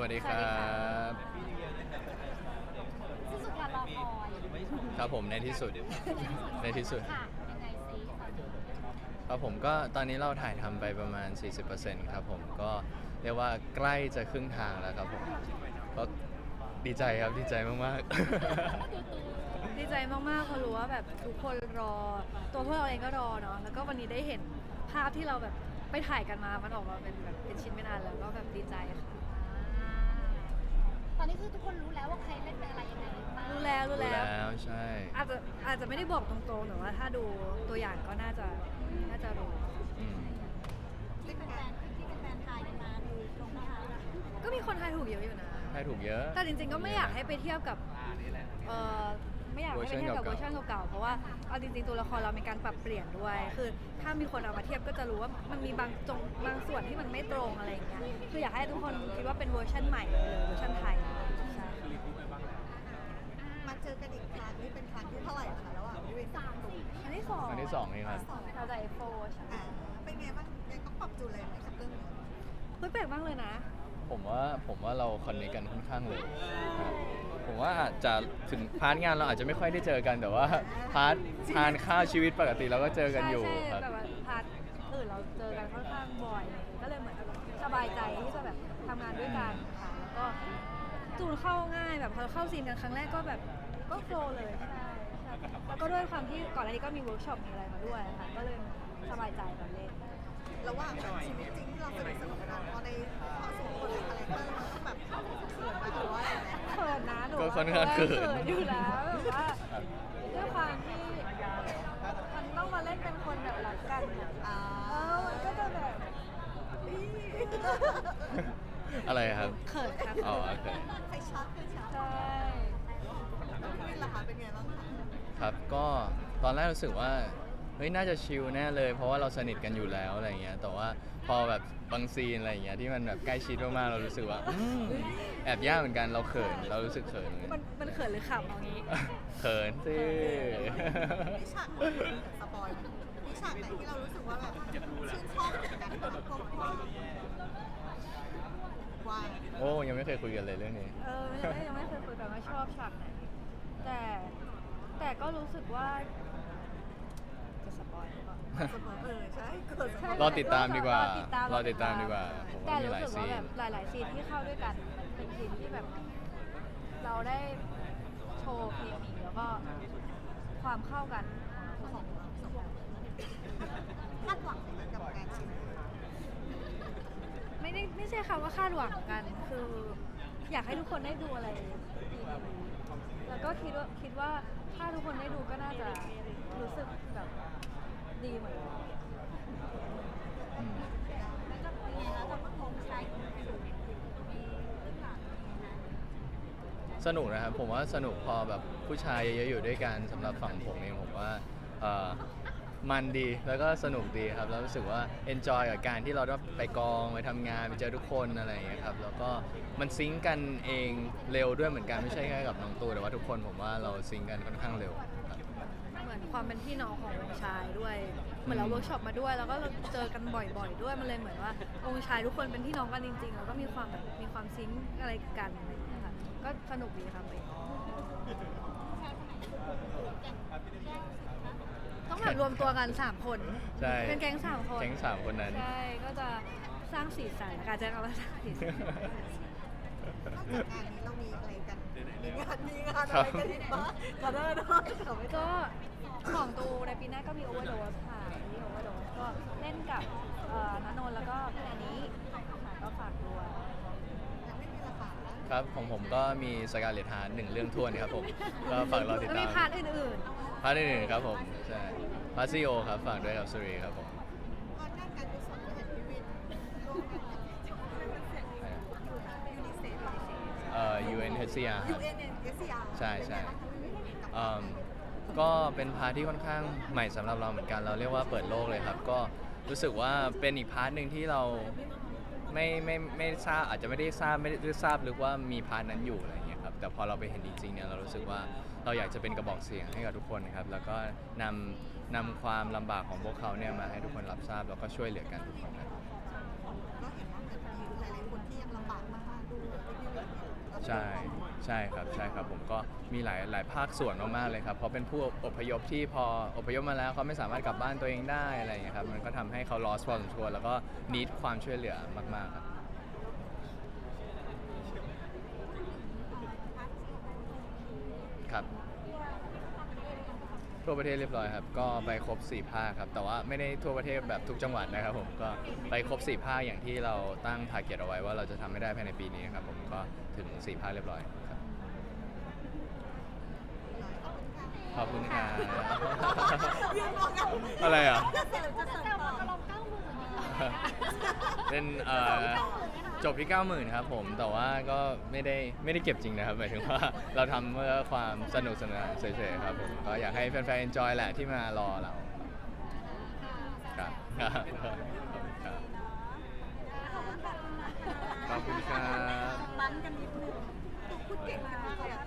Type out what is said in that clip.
วัสดีครับที่สุดการรอคอยครับผมในที่สุด ในที่สุด ค่ะยังไงซิครับผมก็ตอนนี้เราถ่ายทำไปประมาณ 40%ครับผมก็เรียกว่าใกล้จะครึ่งทางแล้วครับผมก็ดีใจครับดีใจมากๆดีใจมากๆเพราะรู้ว่าแบบทุกคนรอ ตัวพวกเราเองก็รอเนาะแล้วก็วันนี้ได้เห็นภาพที่เราแบบไปถ่ายกันมา มันออกมาเป็นแบบเป็นชิ้น อาจจะอาจจะไม่ได้บอกตรงๆแต่ว่าถ้าดูตัวอย่างก็น่าจะน่าจะรู้อืมที่เป็นแฟนที่เป็นแฟนไทยกันมาดูตรงไหมคะก็มีคนทายถูกเยอะอยู่นะให้ถูกเยอะ แต่จริงๆก็ไม่อยากให้ไปเทียบกับเออไม่อยากให้ไปเทียบกับเวเวออร์ร์ชัชันนเก่า เก่าๆเพราะว่าเอาจริงๆตัวละครเรามีการปรับเปลี่ยนด้วย คือ ถ้ามีคนเอามาเทียบก็จะรู้ว่ามันมีบางจงบางส่วนที่มันไม่ตรงอะไรอย่างเงี้ยคืออยากให้ทุกคนคิดว่าเป็นเวอร์ชันใหม่เลยเวอร์ชันไทยใช่มาเจอกันอีกครั้งนี่เป็นค นอันที่สองอันที่สองเองครับ เราจะ F4 ใช่อ่าเป็นไงบ้างยังต้องปรับจูนอะไรไหมกับเรื่องนี้เฮ้ยแปลกมากเลยนะ ผมว่าผมว่าเราคอนเนคกันค่อนข้างเร็วครับผมว่าอาจจะถึงพาร์ทงานเราอาจจะไม่ค่อยได้เจอกันแต่ว่าพาร์ททานข้าวชีวิตปกติเราก็เจอกันอยู่ใช่ครับใช่แบบว่าพาร์ทอื่นเราเจอกันค่อนข้างบ่อยอะไรอย่างเลยก็เลยเหมือนแบบสบายใจที่จะแบบทำงานด้วยกันค่ะแล้วก็จูนเข้าง่ายแบบพอเข้าซีนกันครั้งแรกก็แบบก็โฟลว์เลยใช่ใช่ แล้วก็ด้วยความที่ก่อนหน้านี้ก็มีเวิร์กช็อปมีอะไรมาด้วยค่ะก็เลยสบายใจตอนเล่นระหว่างแบบชีวิตจริงที่เราสนิทสนมกันพอในพอสู่คนในคาแรคเตอร์มันต้องแบบเขินมาหรือว่าอะไรไหมเขินนะหนูก็ค่อนข้างเขิน อยู่แล้วแบบว่าครับด้วยความที่มันต้องมาเล่นเป็นคนแบบรักกันอะอ่าเออมันก็จะแบบอะไรครับ เขินค่ะอ๋อโอเค ใครชักใครชักใช่แล้วพี่วินล่ะคะเป็นไงบ้างคะ ครับก็ตอนแรกรู้สึกว่าเฮ้ยน่าจะชิลแน่เลย เพราะว่าเราสนิทกันอยู่แล้วอะไรเงี้ยแต่ว่าพอแบบบางซีนอะไรเงี้ยที่มันแบบใกล้ชิดมากๆเรารู้สึกว่าอืมแอบยากเหมือนกันเราเขินเรารู้สึกเขินเหมือนมักันนมันเขินหรือขำเอางี้เขินสิ มีฉากไหนสปอยล์มีฉากไหนที่เรารู้สึกว่าแบบชื่นชอบเหมือนกันแบบเพราะว่าว่าโอ้ยังไม่เคยคุยกันเลยเรื่องนี้ เออยังไม่ยังไม่เคยคุยกันว่าชอบฉากไหนแต่แต่ ก็รู้สึกว่า จะสปอยหรือเปล่าเสมอเออใช่เกิดใช่ รอติดตามดีกว่าอติดตามรอติดตามดีกว่าผมว่าแต่มีหลายรู้สึกว่าซีนแบบหลาย ๆ ซีนที่เข้าด้วยกันเป็นซีนที่แบบ เราได้โชว์เคมีแล้วก็ความเข้ากันของคาดหวังไหมกับการชิมไม่ได้ไม่ใช่คำว่าคาดหวังกัน คือ อยากให้ทุกคนได้ดูอะไรดีๆ แล้วก็คิดว่าคิดว่าถ้าทุกคนได้ดูก็น่าจะรู้สึกแบบดีเหมือนกันแล้วก็เป็นไงแล้วจะมาคงใช้มีเรื่องหลังนะสนุกนะครับผมว่าสนุกพอแบบผู้ชายเยอะๆอยู่ด้วยกันสำหรับฝั่งผมเองผมว่าเอ่อ มันดีแล้วก็สนุกดีครับแล้วรู้สึกว่า enjoy กับการที่เราได้ไปกองไปทำงานไปเจอทุกคนอะไรอย่างเงี้ยครับแล้วก็มันซิงก์กันเองเร็วด้วยเหมือนกันไม่ใช่แค่กับน้องตูแต่ว่าทุกคนผมว่าเราซิงก์กันค่อนข้างเร็วครับ เหมือนความเป็นพี่น้องของวงชายด้วย เหมือนเราเวิร์กช็อปมาด้วย แล้วก็เราเจอกันบ่อยๆด้วย มันเลยเหมือนว่าวงชายทุกคนเป็นพี่น้องกันจริงๆ แล้วก็มีความแบบมีความซิงค์อะไรกันอะไรอย่างเงี้ยค่ะ ก็สนุกดีครับเลย ต้องแบบรวมตัวกัน3คน ใช่เป็นแก๊งสามคน แก๊งสามคนนั้น ใช่ ก็จะสร้างสีสันการจะเอามาสร้างสีสันนอกจากงานนี้เรามีอะไรกันมีงานมีงานอะไรกันอีกบ้างกันได้ด้วยแต่ไม่ต้ก็องของตูในปีหน้าก็มีโอเวอร์โดสค่ะมีโอเวอร์โดสก็เล่นกับเอ่อนนนท์แล้วก็พี่อันนี้ค่ะก็ฝากด้วย ยังไม่มีราคาครับของผมก็มีสกาเลตฮาร์หนึ่งเรื่องทวนครับผม ก็ฝากรอติดแล้วตามีมพาร์ทอื่นพาร์ทอื่นๆครับผม ใช่พาร์ทซีโอครับฝากด้วยครับสุรีครับผมตอนด้านการกุศลก็เห็นพี่วินร่วมกันกับยูนิเซฟเอ่อ UNHCR คยูรับ เอ็นเอ็นเอสซีอาร์ใช่ใช่ เอิ่มก็เป็นพาร์ทที่ค่อนข้างใหม่สำหรับเราเหมือนกันเราเรียกว่าเปิดโลกเลยครับ ก็รู้สึกว่าเป็นอีกพาร์ทหนึ่งที่เราไม่ไม่ไม่ทราบอาจจะไม่ได้ทราบไม่ได้ทราบลึกว่ามีพาร์ทนั้นอยู่อะไรอย่างเงี้ยครับ แต่พอเราไปเห็นจริงๆเนี่ยเรารู้สึกว่าเราอยากจะเป็นกระบอกเสียงให้กับทุกคนนะครับแล้วก็นำนำความลำบากของพวกเขาเนี่ยมาให้ทุกคนรับทราบแล้วก็ช่วยเหลือกันทุกคนครับก็เห็นว่าเหมือนมีหลายๆคนที่ยังลำบากมากๆด้วยใช่ใช่ครับใช่ครับผมก็มีหลายหลายภาคส่วนมากๆเลยครับเพราะเป็นผู้อพยพที่พออพยพมาแล้วเขาไม่สามารถกลับบ้านตัวเองได้อะไรอย่างเงี้ยครับมันก็ทำให้เขา lost พอสมควรแล้วก็ need ความช่วยเหลือมากๆครับ ครับทั่วประเทศเรียบร้อยครับ ก็ไปครบ 4 ภาคครับ แต่ว่าไม่ได้ทั่วประเทศแบบทุกจังหวัดนะครับผม ก็ไปครบ 4 ภาคอย่างที่เราตั้งทาร์เก็ตเอาไว้ว่าเราจะทำให้ได้ภายในปีนี้ครับผม ก็ถึง 4 ภาคเรียบร้อยครับ ขอบคุณครับยืนมองกันอะไรอะ จะเสิร์ฟจะเสิร์ฟต่อลองเก้าหมื่นเป็นเอ่อ จบที่ 90,000ครับผมแต่ว่าก็ไม่ได้ไม่ได้เก็บจริงนะครับหมายถึงว่าเราทำเพื่อความสนุกสนานเฉยๆครับผมก็อยากให้แฟนๆ enjoy แหละที่มารอเราครับครับครับขอบคุณครับ ปั๊มกันนิดนึงคุณเก่งมากเลยอะ